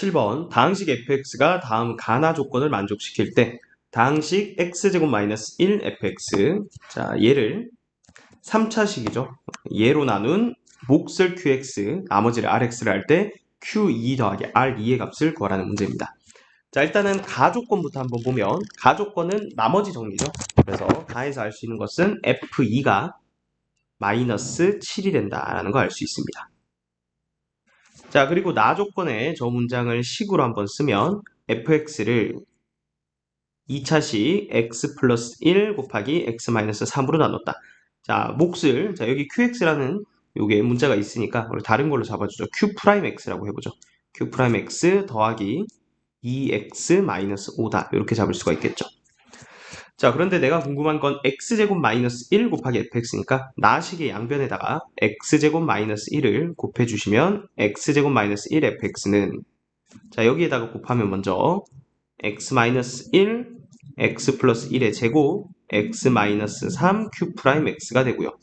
7번 다항식 fx가 다음 가나 조건을 만족시킬 때 다항식 x제곱 마이너스 1 fx. 자 얘를 3차식이죠. 얘로 나눈 몫을 qx 나머지를 rx를 할 때 q2 더하기 r2의 값을 구하라는 문제입니다. 자 일단은 가조건부터 한번 보면 가조건은 나머지 정리죠. 그래서 가에서 알 수 있는 것은 f2가 마이너스 7이 된다라는 거알수 있습니다 자, 그리고 나 조건에 저 문장을 식으로 한번 쓰면 fx를 2차식 x 플러스 1 곱하기 x 마이너스 3으로 나눴다. 자, 몫을 자, 여기 qx라는 요게 문자가 있으니까 다른 걸로 잡아주죠. q 프라임 x라고 해보죠. q 프라임 x 더하기 2x 마이너스 5다. 이렇게 잡을 수가 있겠죠. 자, 그런데 내가 궁금한 건 x제곱 마이너스 1 곱하기 fx니까 나식의 양변에다가 x제곱 마이너스 1을 곱해주시면 x제곱 마이너스 1 fx는 자, 여기에다가 곱하면 먼저 x 마이너스 1, x 플러스 1의 제곱, x 마이너스 3 q 프라임 x가 되고요.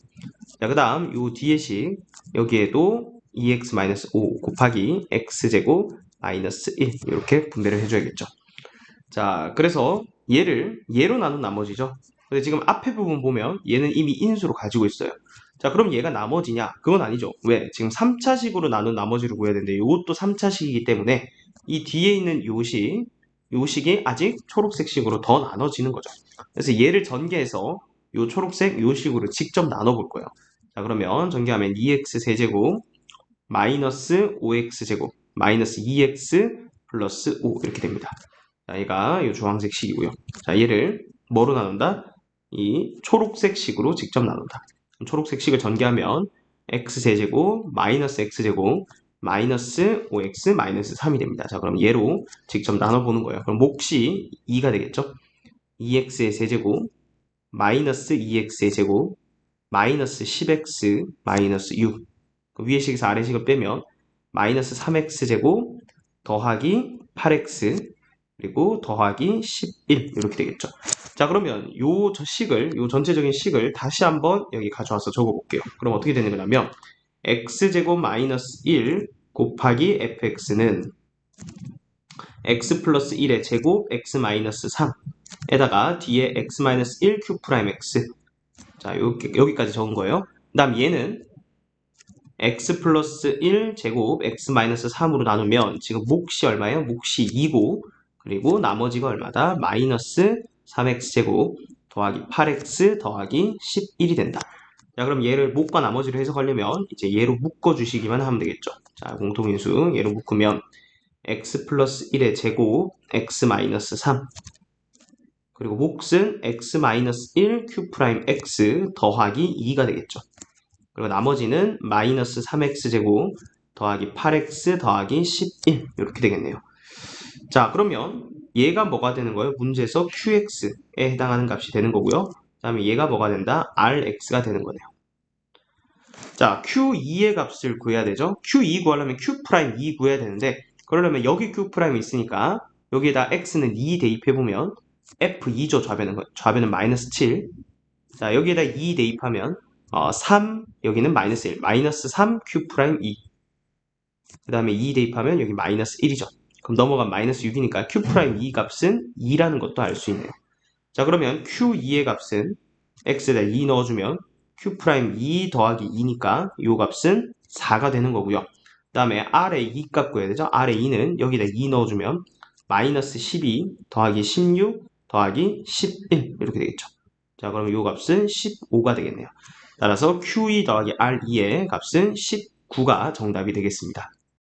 자, 그 다음 요 뒤에 식 여기에도 2x 마이너스 5 곱하기 x제곱 마이너스 1 이렇게 분배를 해줘야겠죠. 자, 그래서 얘를 얘로 나눈 나머지죠. 근데 지금 앞에 부분 보면 얘는 이미 인수로 가지고 있어요. 자, 그럼 얘가 나머지냐? 그건 아니죠. 왜? 지금 3차식으로 나눈 나머지를 구해야 되는데 이것도 3차식이기 때문에 이 뒤에 있는 요식, 요식이 아직 초록색식으로 더 나눠지는 거죠. 그래서 얘를 전개해서 요 초록색 요식으로 직접 나눠볼 거예요. 자, 그러면 전개하면 2x 세제곱 마이너스 5x 제곱 마이너스 2x 플러스 5 이렇게 됩니다. 자, 얘가 이 주황색 식이고요. 자, 얘를 뭐로 나눈다? 이 초록색 식으로 직접 나눈다. 초록색 식을 전개하면 x세제곱 마이너스 x제곱 마이너스 5x 마이너스 3이 됩니다. 자, 그럼 얘로 직접 나눠보는 거예요. 그럼 몫이 2가 되겠죠? 2x의 세제곱 마이너스 2x의 제곱 마이너스 10x 마이너스 6그 위의 식에서 아래 식을 빼면 마이너스 3x제곱 더하기 8x 그리고 더하기 11 이렇게 되겠죠. 자 그러면 요 식을 요 전체적인 식을 다시 한번 여기 가져와서 적어볼게요. 그럼 어떻게 되는 거냐면 x제곱 마이너스 1 곱하기 fx는 x 플러스 1의 제곱 x 마이너스 3에다가 뒤에 x 마이너스 1 q 프라임 x 자 여기, 여기까지 적은 거예요. 그 다음 얘는 x 플러스 1 제곱 x 마이너스 3으로 나누면 지금 몫이 얼마예요? 몫이 2고 그리고 나머지가 얼마다? 마이너스 3x제곱 더하기 8x 더하기 11이 된다. 자 그럼 얘를 몫과 나머지로 해석하려면 이제 얘로 묶어 주시기만 하면 되겠죠. 자 공통인수 얘로 묶으면 x 플러스 1의 제곱 x 마이너스 3 그리고 몫은 x 마이너스 1 q 프라임 x 더하기 2가 되겠죠. 그리고 나머지는 마이너스 3x제곱 더하기 8x 더하기 11 이렇게 되겠네요. 자 그러면 얘가 뭐가 되는 거예요? 문제에서 qx에 해당하는 값이 되는 거고요. 그 다음에 얘가 뭐가 된다? rx가 되는 거네요. 자 q2의 값을 구해야 되죠. q2 구하려면 q 프라임 2 구해야 되는데 그러려면 여기 q 프라임이 있으니까 여기에다 x는 2 대입해보면 f2죠. 좌변은, 좌변은 마이너스 7. 자 여기에다 2 대입하면 어, 3 여기는 마이너스 1 마이너스 3 q 프라임 2. 그 다음에 2 대입하면 여기 마이너스 1이죠. 그럼 넘어간 마이너스 6이니까 q 프라임 2 값은 2라는 것도 알 수 있네요. 자 그러면 q2의 값은 x에다 2 넣어주면 q 프라임 2 더하기 2니까 이 값은 4가 되는 거고요. 그 다음에 r의 2 값 구해야 되죠. r의 2는 여기다 2 넣어주면 마이너스 12 더하기 16 더하기 11 이렇게 되겠죠. 자 그럼 이 값은 15가 되겠네요. 따라서 q2 더하기 r2의 값은 19가 정답이 되겠습니다.